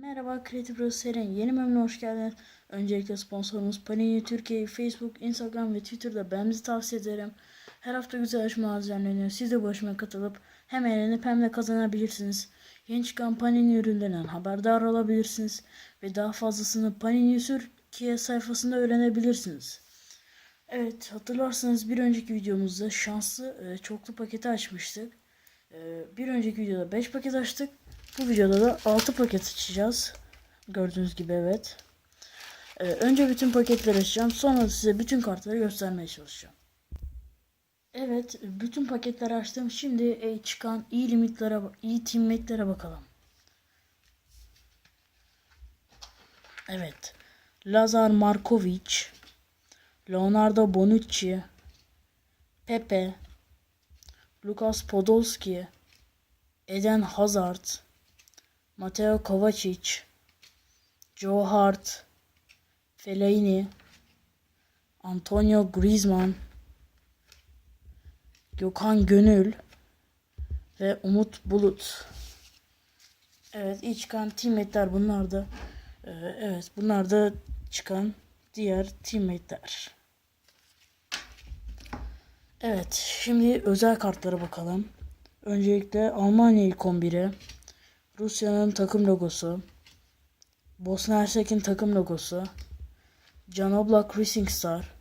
Merhaba Creative Bros serinin yeni bölümüne hoş geldiniz. Öncelikle sponsorumuz Panini Türkiye, Facebook, Instagram ve Twitter'da beğenmenizi tavsiye ederim. Her hafta güzel yarışmalar düzenleniyor. Siz de bu yarışmaya katılıp hem eğlenip hem de kazanabilirsiniz. Yeni çıkan Panini ürünlerinden haberdar olabilirsiniz. Ve daha fazlasını Panini Türkiye sayfasında öğrenebilirsiniz. Evet hatırlarsanız bir önceki videomuzda şanslı e, çoklu paketi açmıştık. E, bir önceki videoda 5 paket açtık. Bu videoda da 6 paket açacağız. Gördüğünüz gibi evet. E, önce bütün paketleri açacağım. Sonra size bütün kartları göstermeye çalışacağım. Evet bütün paketleri açtım. Şimdi e, çıkan iyi limitlere, iyi teammate'lere bakalım. Evet. Lazar Markovic, Leonardo Bonucci, Pepe, Lukas Podolski, Eden Hazard, Mateo Kovacic, Joe Hart, Fellaini, Antonio Griezmann, Gökhan Gönül ve Umut Bulut. Evet iyi çıkan teammate'ler bunlar da. Ee, evet bunlar da çıkan diğer teammate'ler. Evet şimdi özel kartlara bakalım. Öncelikle Almanya ilk 11'i. Rusya'nın takım logosu. Bosna Hersek'in takım logosu. Can Oblak Racing Star.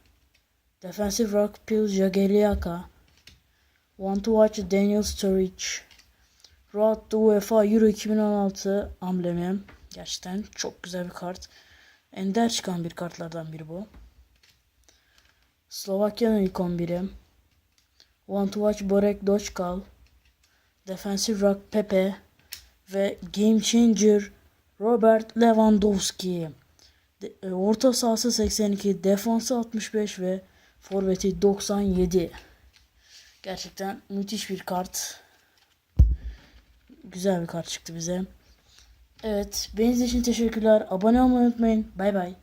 Defensive Rock Pil Jagiellaka. Want to Watch Daniel Sturridge. Road to UEFA Euro 2016 amblemi. Gerçekten çok güzel bir kart. Ender çıkan bir kartlardan biri bu. Slovakya'nın ilk 11'i. Want to Watch Borek Doçkal. Defensive Rock Pepe ve Game Changer Robert Lewandowski. De, e, orta sahası 82, defansı 65 ve forveti 97. Gerçekten müthiş bir kart. Güzel bir kart çıktı bize. Evet, beğendiğiniz için teşekkürler. Abone olmayı unutmayın. Bay bay.